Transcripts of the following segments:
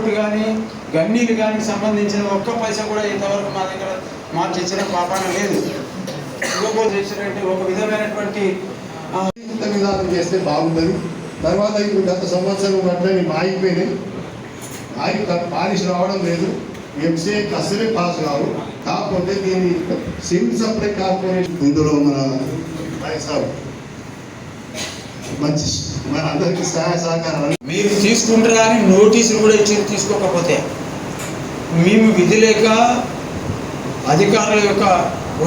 Charges కానీ కానీ గన్నీలు కానీ సంబంధించిన ఒక్క పైసా కూడా ఇంతవరకు మా దగ్గర మాకు ఇచ్చిన పాపాన లేదు. ఇవ్వబోతు చేసినటువంటి ఒక విధమైనటువంటి విధానం చేస్తే బాగుంటుంది తర్వాత ఇప్పుడు గత సంవత్సరం అట్లని ఆగిపోయినాయి ఆగి పాలిష్ రావడం లేదు. ఎంసీఏ అసలే పాస్ కావు కాకపోతే దీన్ని సివిల్ సప్లై కార్పొరేషన్ ఇందులో మన మంచి మన అందరికీ సహాయ సహకారాలు మీరు తీసుకుంటారా అని నోటీసులు కూడా ఇచ్చి తీసుకోకపోతే మేము విధి లేక అధికారుల యొక్క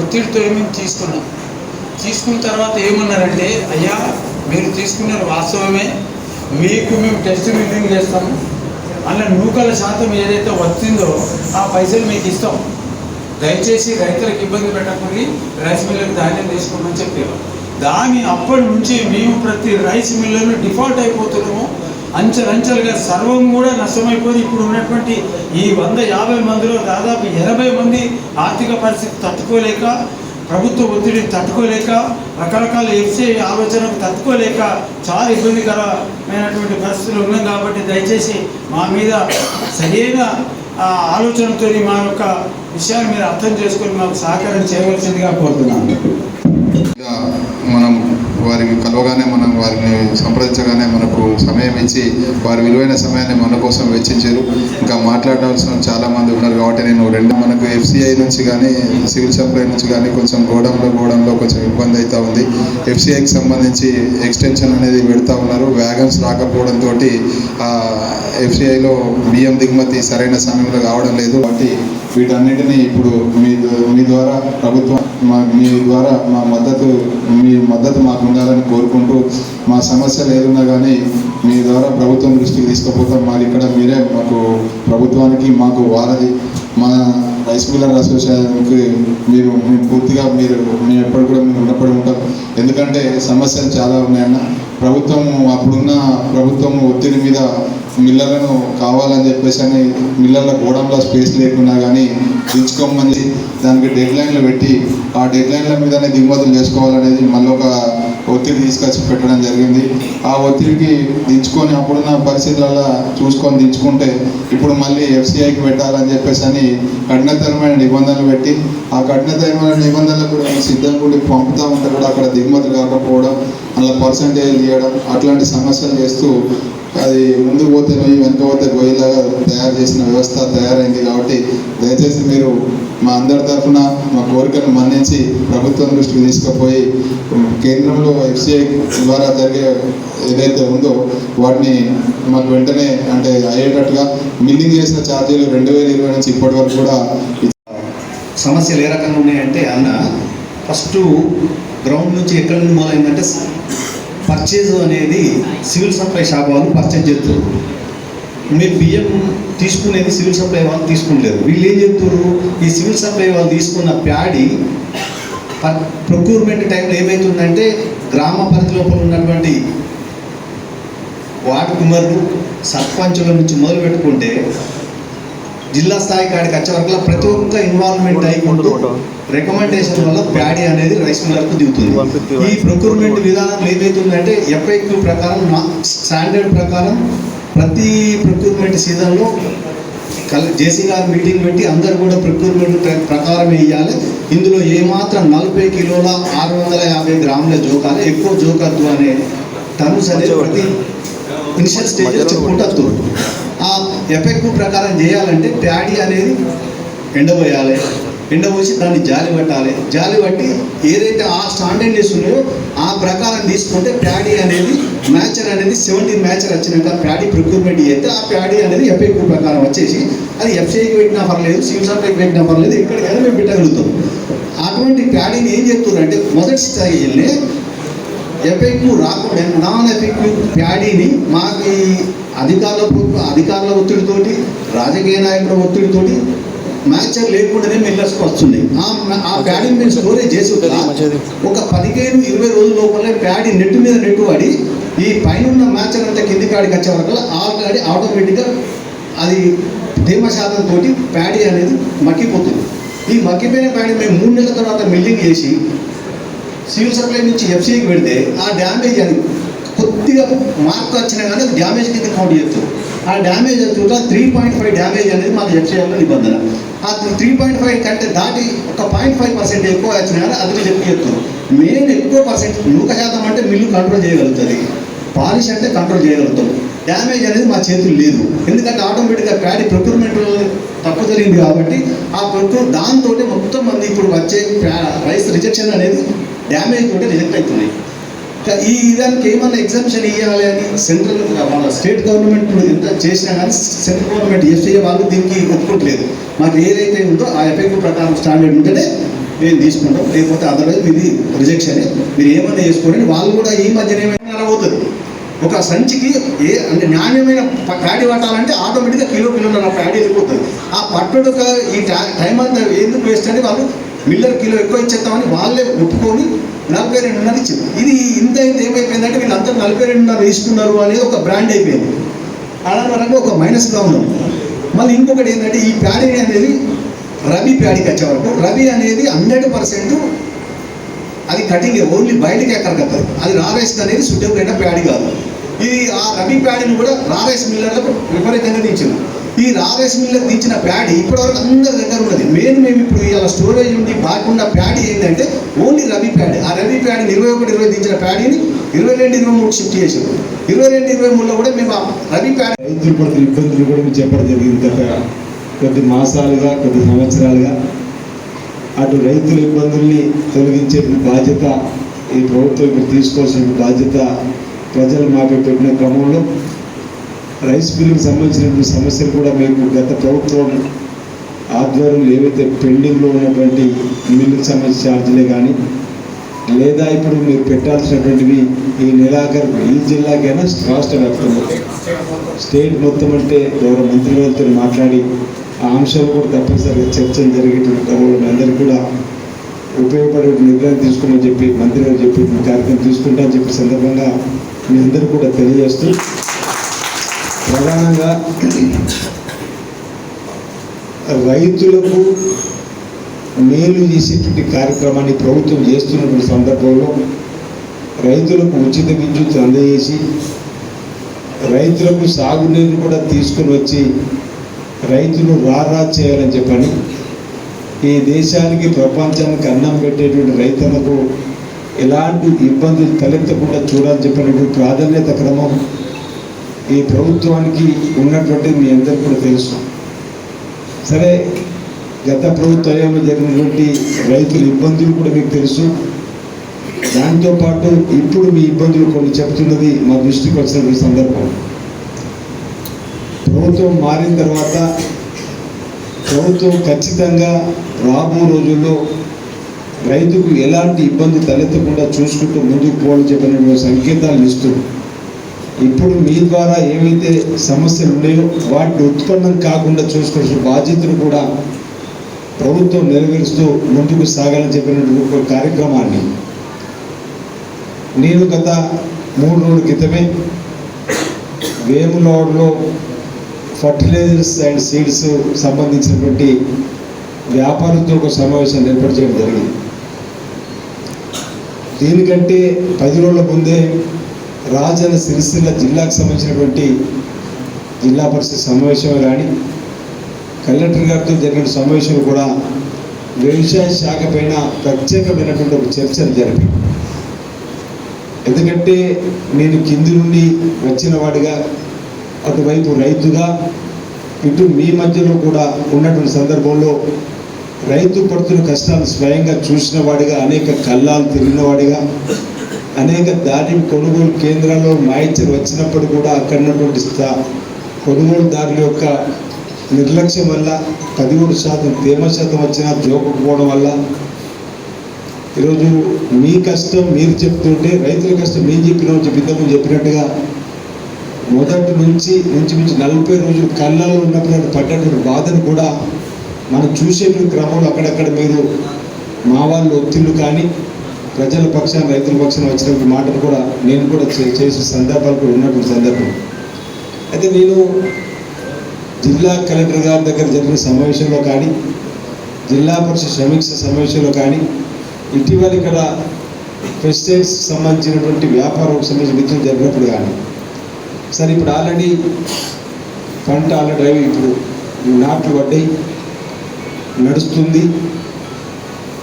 ఒత్తిడితో మేము తీసుకున్నాం. తీసుకున్న తర్వాత ఏమన్నారంటే అయ్యా మీరు తీసుకున్నారు వాస్తవమే మీకు మేము టెస్ట్ బిల్డింగ్ చేస్తాము అలా నూకల శాతం ఏదైతే వచ్చిందో ఆ పైసలు మీకు ఇస్తాం. దయచేసి రైతులకు ఇబ్బంది పెట్టకుండా రైస్ మిల్లకు ధాన్యం తీసుకోమని చెప్పేవారు. దాని అప్పటి నుంచి మేము ప్రతి రైస్ మిల్లులో డిఫాల్ట్ అయిపోతున్నాము. అంచెలంచెలుగా సర్వం కూడా నష్టమైపోయి ఇప్పుడు ఉన్నటువంటి ఈ వంద యాభై మందిలో దాదాపు ఎనభై మంది ఆర్థిక పరిస్థితి తట్టుకోలేక ప్రభుత్వ ఒత్తిడిని తట్టుకోలేక రకరకాల ఎఫ్సిఐ ఆలోచనకు తట్టుకోలేక చాలా ఇబ్బందికరమైనటువంటి పరిస్థితులు ఉన్నాం కాబట్టి దయచేసి మా మీద సరైన ఆలోచనతో మా యొక్క విషయాన్ని మీరు అర్థం చేసుకొని మాకు సహకారం చేయవలసిందిగా కోరుతున్నాను. మనం వారికి కలవగానే మనం వారిని సంప్రదించగానే మనకు సమయం ఇచ్చి వారి విలువైన సమయాన్ని మన కోసం వెచ్చించారు. ఇంకా మాట్లాడాల్సిన చాలామంది ఉన్నారు కాబట్టి నేను రెండు మనకు ఎఫ్సిఐ నుంచి కానీ సివిల్ సప్లై నుంచి కానీ కొంచెం గోడంలో గోడంలో కొంచెం ఇబ్బంది అవుతూ ఉంది. ఎఫ్సిఐకి సంబంధించి ఎక్స్టెన్షన్ అనేది పెడతా ఉన్నారు. వ్యాగన్స్ రాకపోవడంతో ఎఫ్సిఐలో బియ్యం దిగుమతి సరైన సమయంలో కావడం లేదు. కాబట్టి వీటన్నిటిని ఇప్పుడు మీ మీ ద్వారా ప్రభుత్వం మా మీ ద్వారా మా మద్దతు మీ మద్దతు మాకు ఉండాలని కోరుకుంటూ మా సమస్యలు ఏదున్నా కానీ మీ ద్వారా ప్రభుత్వం దృష్టికి తీసుకుపోతాం. మాది ఇక్కడ మీరే మాకు ప్రభుత్వానికి మాకు వారధి. మా రైస్ మిల్లర్ అసోసియేషన్కి మీరు మేము పూర్తిగా మీరు మేము ఎప్పుడు కూడా మేము ఉన్నప్పుడు ఉంటాం. ఎందుకంటే సమస్యలు చాలా ఉన్నాయన్న. ప్రభుత్వం అప్పుడున్న ప్రభుత్వం ఒత్తిడి మీద మిల్లర్లను కావాలని చెప్పేసి అని మిల్లర్ల గోడంలో స్పేస్ లేకున్నా కానీ దించుకోమని దానికి డెడ్ లైన్లు పెట్టి ఆ డెడ్ లైన్ల మీదనే దిగుమతులు చేసుకోవాలనేది మళ్ళీ ఒక ఒత్తిడి తీసుకొచ్చి పెట్టడం జరిగింది. ఆ ఒత్తిడికి దించుకొని అప్పుడున్న పరిస్థితులలో చూసుకొని దించుకుంటే ఇప్పుడు మళ్ళీ ఎఫ్సిఐకి పెట్టాలని చెప్పేసి అని కఠినతరమైన నిబంధనలు పెట్టి ఆ కఠినతరమైన నిబంధనలు కూడా సిద్ధంగా పంపుతూ పంపుతా ఉంటే కూడా అక్కడ దిగుమతి కాకపోవడం అలా పర్సంటేజ్ తీయడం అట్లాంటి సమస్యలు చేస్తూ అది ముందు పోతే పోయి వెనక పోతే పోయేలాగా తయారు చేసిన వ్యవస్థ తయారైంది కాబట్టి దయచేసి మీరు మా అందరి తరఫున మా కోరికను మన్నించి ప్రభుత్వం దృష్టికి తీసుకుపోయి కేంద్రంలో ఎఫ్సిఐ ద్వారా జరిగే ఏదైతే ఉందో వాటిని మాకు వెంటనే అంటే అయ్యేటట్టుగా మిల్లింగ్ చేసిన ఛార్జీలు రెండు వేల ఇరవై నుంచి ఇప్పటి వరకు కూడా సమస్యలు ఏ రకంగా ఉన్నాయంటే అన్న ఫస్ట్ గ్రౌండ్ నుంచి ఎక్కడి నుంచి మొదలైందంటే పర్చేజ్ అనేది సివిల్ సప్లై షాప్ వాళ్ళు పర్చేజ్ చేస్తారు మీరు బియ్యం తీసుకునేది సివిల్ సప్లై వాళ్ళు తీసుకునేది వీళ్ళు ఏం చెప్తారు ఈ సివిల్ సప్లై వాళ్ళు తీసుకున్న ప్యాడీ ప్రొక్యూర్మెంట్ టైంలో ఏమవుతుందంటే గ్రామ పరిధి లోపల ఉన్నటువంటి వార్డు కుమారులు సర్పంచుల నుంచి మొదలు పెట్టుకుంటే జిల్లా స్థాయి కాడికి వచ్చే వరకు ప్రతి ఒక్క ఇన్వాల్వ్మెంట్ అయిపోతూ రికమెండేషన్ వల్ల ప్యాడీ అనేది రైస్ మిల్లర్కు దిగుతుంది. ఈ ప్రొక్యూర్మెంట్ విధానం ఏదైతుందంటే ఎఫ్ఐక్యూ ప్రకారం స్టాండర్డ్ ప్రకారం ప్రతి ప్రొక్యూర్మెంట్ సీజన్లో కల్ జేసీ గారు మీటింగ్ పెట్టి అందరు కూడా ప్రొక్యూర్మెంట్ ప్రకారం వేయాలి ఇందులో ఏమాత్రం నలభై కిలోల ఆరు వందల యాభై గ్రాముల జోకాలి ఎక్కువ జోకద్దు అనే టర్మ్స్ అనేది ప్రతి ఇనిషియల్ స్టేజ్లో చెప్పుకుంటూ ఎఫెక్ట్ ప్రకారం చేయాలంటే ప్యాడీ అనేది ఎండబోయాలి. ఎండబోసి దాన్ని జాలి పట్టాలి. జాలి పట్టి ఏదైతే ఆ స్టాండర్డ్నెస్ ఉన్నాయో ఆ ప్రకారం తీసుకుంటే ప్యాడీ అనేది మ్యాచర్ అనేది సెవెంటీన్ మ్యాచర్ వచ్చినాక ప్యాడీ ప్రొక్యూర్మెంట్ చేస్తే ఆ ప్యాడీ అనేది ఎఫ్ఐక్యూ ప్రకారం వచ్చేసి అది ఎఫ్సీఐకి పెట్టినా పర్లేదు సివిల్ సప్లైకి పెట్టినా పర్లేదు ఎక్కడికైనా మేము పెట్టగలుగుతాం. అటువంటి ప్యాడీని ఏం చెప్తున్నారంటే మొదటి స్థాయిలోనే ఎఫెక్టివ్ రాకుండా నాన్ ఎఫెక్టివ్ ప్యాడీని మాకు అధికారుల అధికారుల ఒత్తిడితోటి రాజకీయ నాయకుల ఒత్తిడితోటి మ్యాచర్ లేకుండానే మిల్లర్స్కి వస్తుంది ఆ ప్యాడీని మేము స్టోరేజ్ చేసి ఒక పదిహేను ఇరవై రోజుల లోపలే ప్యాడీ నెట్ మీద నెట్టు పడి ఈ పైన ఉన్న మ్యాచర్ అంతా కింది కాడికి వచ్చే వరకు ఆల్రెడీ ఆటోమేటిక్గా అది తేమ శాతం తోటి ప్యాడీ అనేది మక్కిపోతుంది. ఈ మక్కిపోయిన ప్యాడీ మేము మూడు నెలల తర్వాత మిల్లింగ్ చేసి సివిల్ సప్లై నుంచి ఎఫ్సీకి పెడితే ఆ డ్యామేజ్ అది కొద్దిగా మార్క్ వచ్చినా కానీ అది డ్యామేజ్ కింద కౌంట్ చేస్తారు ఆ డ్యామేజ్ చూడ త్రీ పాయింట్ ఫైవ్ డ్యామేజ్ అనేది మాకు ఎఫ్సీఐలో నిబంధన. ఆ త్రీ పాయింట్ ఫైవ్ కంటే దాటి ఒక పాయింట్ ఫైవ్ పర్సెంట్ ఎక్కువ వచ్చినా కానీ అది చెప్పి చెప్తారు మెయిన్ ఎక్కువ పర్సెంట్ నూక శాతం అంటే మిల్లు కంట్రోల్ చేయగలుగుతుంది. పాలిష్ అంటే కంట్రోల్ చేయగలుగుతాం. డ్యామేజ్ అనేది మా చేతులు లేదు. ఎందుకంటే ఆటోమేటిక్గా ప్యాడీ ప్రొక్యూర్మెంట్ తక్కువ జరిగింది కాబట్టి ఆ ప్రొక్యూర్ దాంతో మొత్తం మంది ఇప్పుడు వచ్చే రైస్ రిజెక్షన్ అనేది డ్యామేజ్ ఉంటే రిజెక్ట్ అవుతున్నాయి ఈ దానికి ఏమన్నా ఎగ్జామ్షన్ ఇవ్వాలి అని సెంట్రల్ మన స్టేట్ గవర్నమెంట్ ఎంత చేసినా కానీ సెంట్రల్ గవర్నమెంట్ ఎఫ్సీఏ వాళ్ళు దీనికి ఒప్పుకోవట్లేదు మాకు ఏదైతే ఉందో ఆ ఎఫెక్ట్ ప్రకారం స్టాండర్డ్ ఉంటేనే మేము తీసుకుంటాం. లేకపోతే అదర్వైజ్ ఇది రిజెక్షన్ మీరు ఏమన్నా చేసుకోండి వాళ్ళు కూడా ఈ మధ్యన ఏమైనా పోతుంది అవుతుంది ఒక సంచికి ఏ అంటే నాణ్యమైన ప్యాడీ పట్టాలంటే ఆటోమేటిక్గా కిలో కిలోన్నర ప్యాడీ వెళ్ళిపోతుంది. ఆ పట్టుడు ఈ టైం అంతా ఎందుకు వేస్ట్ అని వాళ్ళు మిల్లర్ కిలో ఎక్కువ ఇచ్చేస్తామని వాళ్ళే ఒప్పుకొని నలభై రెండున్నర ఇచ్చింది. ఇది ఇంత ఇంత ఏమైపోయిందంటే వీళ్ళంతా నలభై రెండున్నర తీసుకున్నారు అనేది ఒక బ్రాండ్ అయిపోయింది. అలాంటి ఒక మైనస్గా ఉన్నాం మళ్ళీ ఇంకొకటి ఏంటంటే ఈ ప్యాడీ అనేది రబీ ప్యాడీకి వచ్చేవరకు రవి రబీ అనేది హండ్రెడ్ పర్సెంట్ అది కటింగ్ ఓన్లీ బయటికి ఎక్కడికత్తది అది రా అనేది సుటబుల్ అయిన ప్యాడీ కాదు. ఇది ఆ రబీ ప్యాడీని కూడా రా మిల్లర్లకు విపరీతంగా తీర్చింది ఈ రా రైస్ మిల్లర్ దించిన ప్యాడ్ ఇప్పటివరకు అందరి దగ్గర ఉన్నది. మెయిన్ మేము ఇప్పుడు ఇలా స్టోరేజ్ ఉండి బాగుండా ప్యాడ్ ఏంటంటే ఓన్లీ రవి ప్యాడ్. ఆ రవి ప్యాడ్ని ఇరవై ఒకటి ఇరవై దించిన ప్యాడీని ఇరవై రెండు ఇరవై మూడు షిఫ్ట్ చేసాం ఇరవై రెండు ఇరవై మూడులో కూడా మేము రవి ప్యాడ్ ఇబ్బందులు రైతులు పడుతున్న ఇబ్బందులు కూడా మీకు చెప్పడం జరిగింది. కొద్ది మాసాలుగా కొద్ది సంవత్సరాలుగా అటు రైతుల ఇబ్బందుల్ని తొలగించే బాధ్యత ఈ ప్రభుత్వం ఇప్పుడు తీసుకోవాల్సిన బాధ్యత ప్రజలు మాకు పెట్టిన క్రమంలో రైస్ బిల్లుకి సంబంధించినటువంటి సమస్యలు కూడా మీకు గత ప్రభుత్వం ఆధ్వర్యంలో ఏవైతే పెండింగ్లో ఉన్నటువంటి మిల్లుకి సంబంధించిన ఛార్జీలే కానీ లేదా ఇప్పుడు మీరు పెట్టాల్సినటువంటివి ఈ నెలాఖరు ఈ జిల్లాకైనా రాష్ట్ర వ్యాప్తంగా. స్టేట్ మొత్తం అంటే గౌరవ మంత్రివర్గంతో మాట్లాడి ఆ అంశాలు కూడా తప్పనిసరిగా చర్చలు జరిగేటువంటి క్రమంలో అందరికీ కూడా ఉపయోగపడే నిర్ణయం తీసుకోమని చెప్పి మంత్రి గారు చెప్పి కార్యక్రమం తీసుకుంటా అని చెప్పి సందర్భంగా మీ అందరూ కూడా తెలియజేస్తూ ప్రధానంగా రైతులకు మేలు చేసేటువంటి కార్యక్రమాన్ని ప్రభుత్వం చేస్తున్నటువంటి సందర్భంలో రైతులకు ఉచిత విద్యుత్ అందజేసి రైతులకు సాగునీరు కూడా తీసుకుని వచ్చి రైతులు రారా చేయాలని చెప్పని ఈ దేశానికి ప్రపంచానికి అన్నం పెట్టేటువంటి రైతులకు ఎలాంటి ఇబ్బందులు తలెత్తకుండా చూడాలని చెప్పినటువంటి ప్రాధాన్యత క్రమం ఈ ప్రభుత్వానికి ఉన్నటువంటి మీ అందరికీ కూడా తెలుసు. సరే గత ప్రభుత్వ హయాంలో జరిగినటువంటి రైతుల ఇబ్బందులు కూడా మీకు తెలుసు. దాంతోపాటు ఇప్పుడు మీ ఇబ్బందులు కొన్ని చెప్తున్నది మా దృష్టికి వచ్చినటువంటి సందర్భం. ప్రభుత్వం మారిన తర్వాత ప్రభుత్వం ఖచ్చితంగా రాబో రోజుల్లో రైతుకు ఎలాంటి ఇబ్బంది తలెత్తకుండా చూసుకుంటూ ముందుకు పోవాలని చెప్పిన సంకేతాలు ఇస్తూ ఇప్పుడు మీ ద్వారా ఏవైతే సమస్యలు ఉన్నాయో వాటిని ఉత్పన్నం కాకుండా చూసుకోవాల్సిన బాధ్యతను కూడా ప్రభుత్వం నెరవేరుస్తూ ముందుకు సాగాలని చెప్పినటువంటి ఒక కార్యక్రమాన్ని నేను గత మూడు రోజుల క్రితమే వేములవాడలో ఫర్టిలైజర్స్ అండ్ సీడ్స్ సంబంధించినటువంటి వ్యాపారంతో ఒక సమావేశం ఏర్పాటు చేయడం జరిగింది. దీనికంటే పది రోజుల ముందే రాజన్న సిరిసిల్ల జిల్లాకు సంబంధించినటువంటి జిల్లా పరిషత్ సమావేశం కానీ కలెక్టర్ గారితో జరిగిన సమావేశం కూడా వ్యవసాయ శాఖ పైన ప్రత్యేకమైనటువంటి ఒక చర్చలు జరిపి ఎందుకంటే నేను కింది నుండి వచ్చిన వాడిగా అటువైపు రైతుగా ఇటు మీ మధ్యలో కూడా ఉన్నటువంటి సందర్భంలో రైతు పడుతున్న కష్టాలు స్వయంగా చూసిన వాడిగా అనేక కళ్ళాలు తిరిగిన వాడిగా అనేక దాటి కొనుగోలు కేంద్రాల్లో మాయిచర్ వచ్చినప్పుడు కూడా అక్కడ ఉన్నటువంటి స్థా- కొనుగోలుదారుల యొక్క నిర్లక్ష్యం వల్ల పదిహేడు శాతం తేమ శాతం వచ్చినా జోకపోవడం వల్ల ఈరోజు మీ కష్టం మీరు చెప్తుంటే రైతుల కష్టం మేము చెప్పినాం చెప్పి చెప్పినట్టుగా మొదటి నుంచి ఇంచుమించు నలభై రోజులు కళ్ళలో ఉన్నప్పుడు పడ్డటువంటి బాధను కూడా మనం చూసే క్రమంలో అక్కడక్కడ మీరు మా వాళ్ళు ఒత్తిళ్ళు కానీ ప్రజల పక్షాన రైతుల పక్షాన వచ్చినప్పుడు మాటలు కూడా నేను కూడా చే- చేసిన సందర్భాలు కూడా ఉన్నటువంటి సందర్భం. అయితే నేను జిల్లా కలెక్టర్ గారి దగ్గర జరిగిన సమావేశంలో కానీ జిల్లా పరిషత్ సమీక్ష సమావేశంలో కానీ ఇటీవల ఇక్కడ పెస్టిసైడ్స్ సంబంధించినటువంటి వ్యాపారం సంబంధించిన విత్తనం జరిగినప్పుడు కానీ సరే ఇప్పుడు ఆల్రెడీ పంట ఆల్రెడీ ఇప్పుడు నాట్లు పడ్డాయి నడుస్తుంది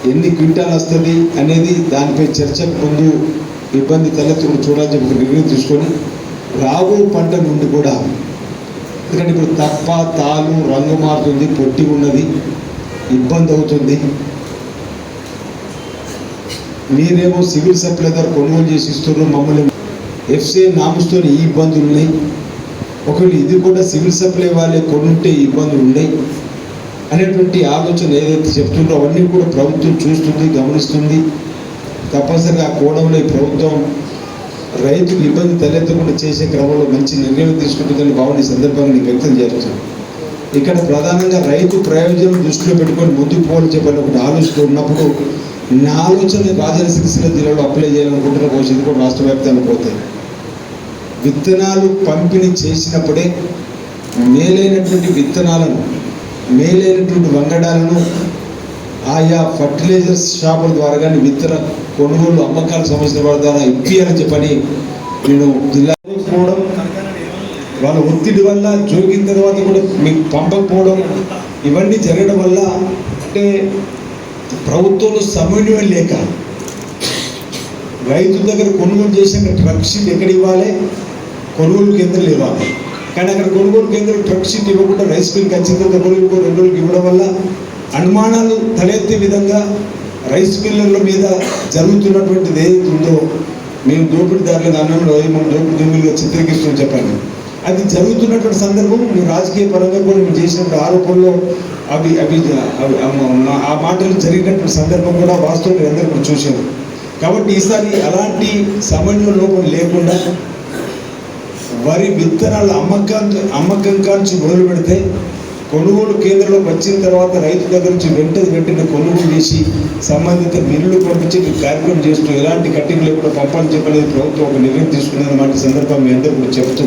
ఎన్ని క్వింటాల్ వస్తుంది అనేది దానిపై చర్చకు ముందు ఇబ్బంది తలెత్తుకుని చూడాలని చెప్పి నిర్ణయం తీసుకొని రాబో పంట నుండి కూడా ఎందుకంటే ఇప్పుడు తప్ప తాలు రంగు మారుతుంది పొట్టి ఉన్నది ఇబ్బంది అవుతుంది. మీరేమో సివిల్ సప్లై ద్వారా కొనుగోలు చేసి ఇస్తున్నారు మమ్మల్ని ఎఫ్సీఐ నామస్తో ఈ ఇబ్బందులు ఉన్నాయి. ఒకవేళ ఇది కూడా సివిల్ సప్లై వాళ్ళే కొనుంటే ఇబ్బందులు ఉన్నాయి. అనేటువంటి ఆలోచన ఏదైతే చెప్తుందో అవన్నీ కూడా ప్రభుత్వం చూస్తుంది గమనిస్తుంది. తప్పనిసరిగా ఆ కోణంలో ఈ ప్రభుత్వం రైతుకు ఇబ్బంది తలెత్తకుండా చేసే క్రమంలో మంచి నిర్ణయం తీసుకుంటుందని భావన ఈ సందర్భంగా నేను వ్యక్తం చేస్తాను ఇక్కడ ప్రధానంగా రైతు ప్రయోజనం దృష్టిలో పెట్టుకొని ముందుకు పోవాలని చెప్పని ఒకటి ఆలోచిస్తూ ఉన్నప్పుడు నా ఆలోచన రాజన్న సిరిసిల్ల జిల్లాలో అప్లై చేయాలనుకుంటున్న భవిష్యత్తు కూడా రాష్ట్ర వ్యాప్తంగా పోతాయి. విత్తనాలు పంపిణీ చేసినప్పుడే మేలైనటువంటి విత్తనాలను మేలైనటువంటి వంగడాలను ఆయా ఫర్టిలైజర్స్ షాపుల ద్వారా కానీ విత్తన కొనుగోలు అమ్మకాలకు సంబంధించిన వారి ద్వారా ఇప్పియాలని చెప్పని నేను జిల్లా పోవడం వాళ్ళ ఒత్తిడి వల్ల జోగిన తర్వాత కూడా మీకు పంపకపోవడం ఇవన్నీ జరగడం వల్ల అంటే ప్రభుత్వంలో సమన్వయం లేక రైతుల దగ్గర కొనుగోలు చేసిన ట్రక్స్ ఎక్కడ ఇవ్వాలి? కొనుగోలు కేంద్రాలు ఇవ్వాలి కానీ అక్కడ కొనుగోలు కేంద్రం ట్రక్ షీట్ ఇవ్వకుండా రైస్ మిల్ ఖచ్చితంగా కొనుగోలు రెండు రోజులకు ఇవ్వడం వల్ల అనుమానాలు తలెత్తే విధంగా రైస్ మిల్లర్ల మీద జరుగుతున్నటువంటిది ఏదైతే ఉందో మేము దోపిడీదారులుగా అన్నంలో మేము దోపిడి దొంగలుగా చిత్రీకరిస్తూ చెప్పాను అది జరుగుతున్నటువంటి సందర్భం మీ రాజకీయ పరంగా కూడా మేము చేసినటువంటి ఆరోపణలో అవి అవి ఆ- మాటలు జరిగినటువంటి సందర్భం కూడా వాస్తవం అందరూ కూడా చూశారు. కాబట్టి ఈసారి అలాంటి సమన్వయ లోపం లేకుండా వరి విత్తనాల అమ్మకం అమ్మకం కాంచి మొదలు పెడితే కొనుగోలు కేంద్రంలోకి వచ్చిన తర్వాత రైతు దగ్గర నుంచి వెంటనే వెంటనే కొనుగోలు చేసి సంబంధిత బిల్లులు పంపించి కార్యక్రమం చేస్తూ ఎలాంటి కట్టింగ్ లేకుండా పంపాలని చెప్పలేదు. ప్రభుత్వం ఒక నిర్ణయం తీసుకున్నదన్నమాట ఈ సందర్భం మీ అందరూ కూడా చెబుతూ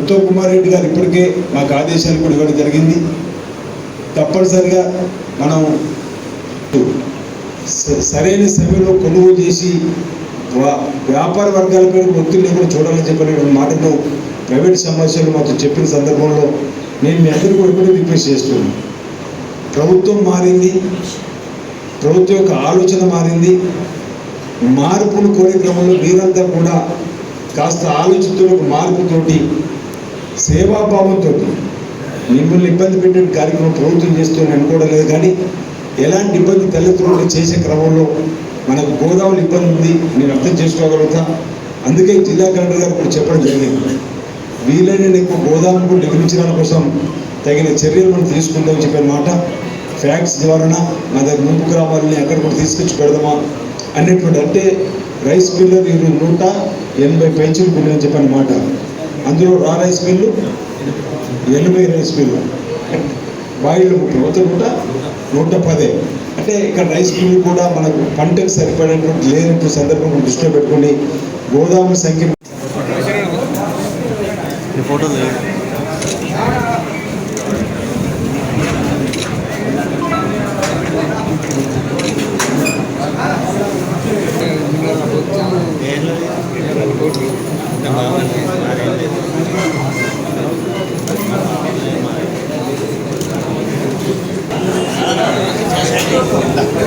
ఉత్తమ్ కుమార్ రెడ్డి గారు ఇప్పటికే మాకు ఆదేశాలు కూడా ఇవ్వడం జరిగింది. తప్పనిసరిగా మనం సరైన సమయంలో కొనుగోలు చేసి వ్యాపార వర్గాలపై ఒత్తిడి కూడా చూడాలని చెప్పిన మాటను ప్రైవేట్ సమస్యలు మాకు చెప్పిన సందర్భంలో నేను మీ అందరికీ కూడా కూడా రిక్వెస్ట్ చేస్తున్నాను. ప్రభుత్వం మారింది ప్రభుత్వం యొక్క ఆలోచన మారింది మార్పును కోరే క్రమంలో మీరంతా కూడా కాస్త ఆలోచనతో మార్పుతోటి సేవాభావంతో మిమ్మల్ని ఇబ్బంది పెట్టే కార్యక్రమం ప్రభుత్వం చేస్తుందని అనుకోవడం లేదు కానీ ఎలాంటి ఇబ్బంది తల్లిదండ్రులు చేసే క్రమంలో మనకు గోదావరి ఇబ్బంది ఉంది నేను అర్థం చేసుకోగలుగుతా. అందుకే జిల్లా కలెక్టర్ గారు ఇప్పుడు చెప్పడం జరిగింది. వీలైన ఎక్కువ గోదాములు నిర్మించడం కోసం తగిన చర్యలు మనం తీసుకుందామని చెప్పిన మాట. ఫ్యాక్స్ ద్వారా మన దగ్గర ముంపుకు గ్రామాలని అక్కడ కూడా తీసుకొచ్చి పెడదామా? అనేటువంటి అంటే రైస్ మిల్లు మీరు నూట ఎనభై పెంచులు బిల్లు చెప్పిన మాట. అందులో రా రైస్ మిల్లు ఎనభై రైస్ మిల్లు. బాయిలు ముప్పై మొత్తం నూట నూట పదే. అంటే ఇక్కడ రైస్ మిల్లు కూడా మనకు పంటకు సరిపడేటువంటి లేనటువంటి సందర్భం దృష్టిలో పెట్టుకుని గోదావరి సంఖ్య ಇಲ್ಲ